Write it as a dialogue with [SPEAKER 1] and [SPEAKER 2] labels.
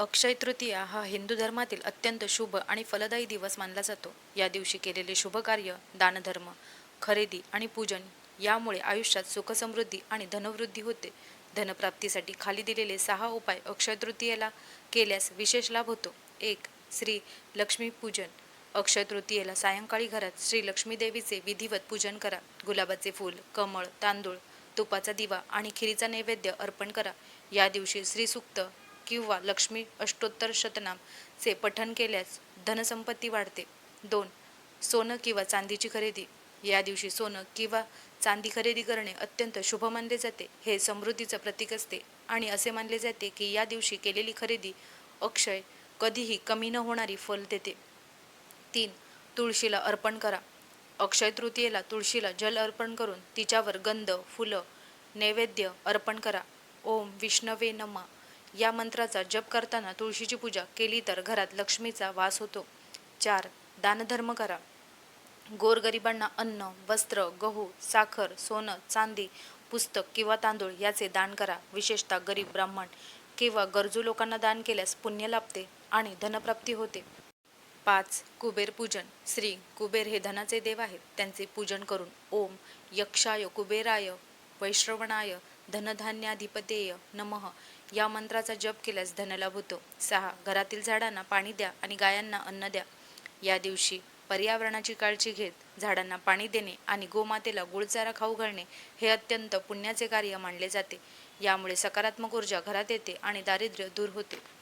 [SPEAKER 1] अक्षय तृतीया हा हिंदू धर्मातील अत्यंत शुभ आणि फलदायी दिवस मानला जातो. या दिवशी केलेले शुभ कार्य दानधर्म खरेदी आणि पूजन यामुळे आयुष्यात सुखसमृद्धी आणि धनवृद्धी होते. धनप्राप्तीसाठी खाली दिलेले सहा उपाय अक्षय तृतीयेला केल्यास विशेष लाभ होतो. एक श्री लक्ष्मी पूजन. अक्षय तृतीयेला सायंकाळी घरात श्री लक्ष्मीदेवीचे विधिवत पूजन करा. गुलाबाचे फूल कमळ तांदूळ तुपाचा दिवा आणि खिरीचा नैवेद्य अर्पण करा. या दिवशी श्रीसुक्त किंवा लक्ष्मी अष्टोत्तर शतनामचे पठण केल्यास धनसंपत्ती वाढते. दोन सोनं किंवा चांदीची खरेदी. या दिवशी सोनं किंवा चांदी खरेदी करणे अत्यंत शुभ मानले जाते. हे समृद्धीचं प्रतीक असते आणि असे मानले जाते की या दिवशी केलेली खरेदी अक्षय कधीही कमी न होणारी फल देते. तीन तुळशीला अर्पण करा. अक्षय तृतीयेला तुळशीला जल अर्पण करून तिच्यावर गंध फुलं नैवेद्य अर्पण करा. ओम विष्णवे नमा. या मंत्राचा जप करताना तुळशीची पूजा केली तर घरात लक्ष्मीचा वास होतो. चार दानधर्म करा. गोरगरिबांना अन्न वस्त्र गहू साखर सोनं चांदी पुस्तक किंवा तांदूळ याचे दान करा. विशेषतः गरीब ब्राह्मण किंवा गरजू लोकांना दान केल्यास पुण्य लाभते आणि धनप्राप्ती होते. पाच कुबेर पूजन. श्री कुबेर हे धनाचे देव आहेत. त्यांचे पूजन करून ओम यक्षाय कुबेराय वैश्रवणाय धनधान्याधिपतेय नमः. या मंत्राचा जप केल्यास धनलाभ होतो. सहा घरातील झाडांना पाणी द्या आणि गायांना अन्न द्या. या दिवशी पर्यावरणाची काळजी घेत झाडांना पाणी देणे आणि गोमातेला गुळचारा खाऊ घालणे हे अत्यंत पुण्याचे कार्य मानले जाते. यामुळे सकारात्मक ऊर्जा घरात येते आणि दारिद्र्य दूर होते.